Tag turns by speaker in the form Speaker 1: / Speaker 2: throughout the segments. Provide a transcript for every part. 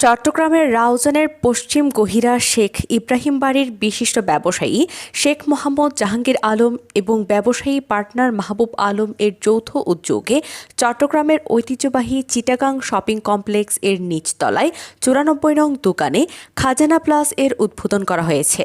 Speaker 1: চট্টগ্রামের রাউজানের পশ্চিম গহিরা শেখ ইব্রাহিম বাড়ির বিশিষ্ট ব্যবসায়ী শেখ মোহাম্মদ জাহাঙ্গীর আলম এবং ব্যবসায়ী পার্টনার মাহবুব আলম এর যৌথ উদ্যোগে চট্টগ্রামের ঐতিহ্যবাহী চিটাগাং শপিং কমপ্লেক্স এর নিচতলায় চুরানব্বই নং দোকানে খাজানা প্লাস এর উদ্বোধন করা হয়েছে।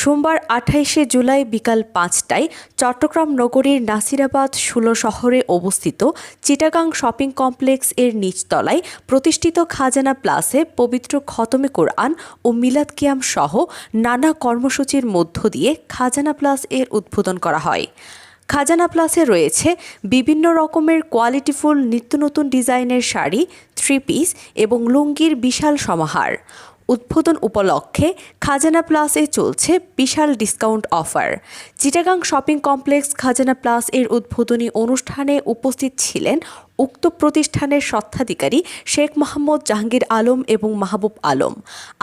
Speaker 1: সোমবার আঠাইশে জুলাই বিকাল পাঁচটায় চট্টগ্রাম নগরীর নাসিরাবাদ ষোলো শহরে অবস্থিত চিটাগাং শপিং কমপ্লেক্স এর নিচতলায় প্রতিষ্ঠিত খাজানা প্লাসে পবিত্র খতমে কোরআন ও মিলাদ কিয়াম সহ নানা কর্মসূচির মধ্য দিয়ে খাজানা প্লাস এর উদ্বোধন করা হয়। খাজানা প্লাসে রয়েছে বিভিন্ন রকমের কোয়ালিটিফুল নিত্য নতুন ডিজাইনের শাড়ি, থ্রি পিস এবং লুঙ্গির বিশাল সমাহার। উদ্বোধন উপলক্ষে খাজানা প্লাসে চলছে বিশাল discount offer Chittagong shopping complex Khazana plus এর উদ্বোধনী অনুষ্ঠানে উপস্থিত ছিলেন উক্ত প্রতিষ্ঠানের স্বত্বাধিকারী শেখ মোহাম্মদ জাহাঙ্গীর আলম এবং মাহবুব আলম।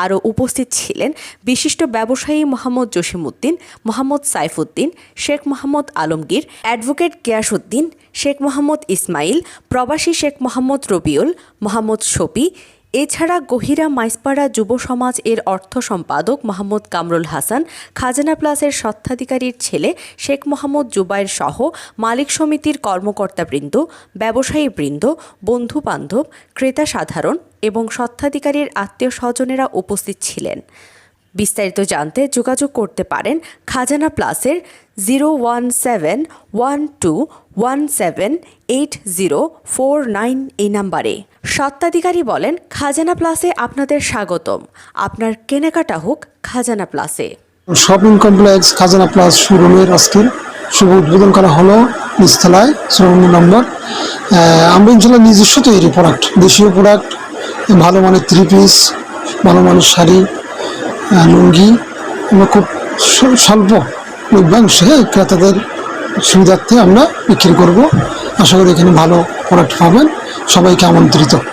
Speaker 1: আরও উপস্থিত ছিলেন বিশিষ্ট ব্যবসায়ী মোহাম্মদ জসিমউদ্দিন, মোহাম্মদ সাইফুদ্দিন শেখ মোহাম্মদ আলমগীর, অ্যাডভোকেট গিয়াসউদ্দিন, শেখ মোহাম্মদ ইসমাইল, প্রবাসী শেখ মোহাম্মদ রবিউল, মোহাম্মদ শফি এছাড়া গহিরা মাইসপাড়া যুব সমাজ এর অর্থ সম্পাদক মোহাম্মদ কামরুল হাসান, খাজানা প্লাসের স্বত্বাধিকারীর ছেলে শেখ মোহাম্মদ জুবাইর সহ মালিক সমিতির কর্মকর্তাবৃন্দ, ব্যবসায়ী বৃন্দ, বন্ধু বান্ধব, ক্রেতা সাধারণ এবং স্বত্বাধিকারীর আত্মীয় স্বজনেরা উপস্থিত ছিলেন। বিস্তারিত জানতে যোগাযোগ করতে পারেন খাজানা প্লাসের zero one seven one two one seven eight zero four nine এই নাম্বারে। স্বত্বাধিকারী বলেন, খাজানা প্লাসে আপনাদের স্বাগতম। আপনার কেনাকাটা হোক খাজানা প্লাসে।
Speaker 2: শপিং কমপ্লেক্স, খাজানা প্লাস শোরুমের আজকের শুভ উদ্বোধন করা হলো নিচতলায় চৌরান্ন নম্বর। আমরা ইনশাল্লাহ নিজস্ব তৈরি প্রোডাক্ট দেশীয় প্রোডাক্ট ভালো মানের থ্রি পিস ভালো মানের শাড়ি লুঙ্গি। আমরা খুব স্বল্প লভ্যাংশে ক্রেতাদের সুবিধার্থে আমরা বিক্রি করব। আশা করি এখানে ভালো প্রোডাক্ট পাবেন। সবাইকে আমন্ত্রিত।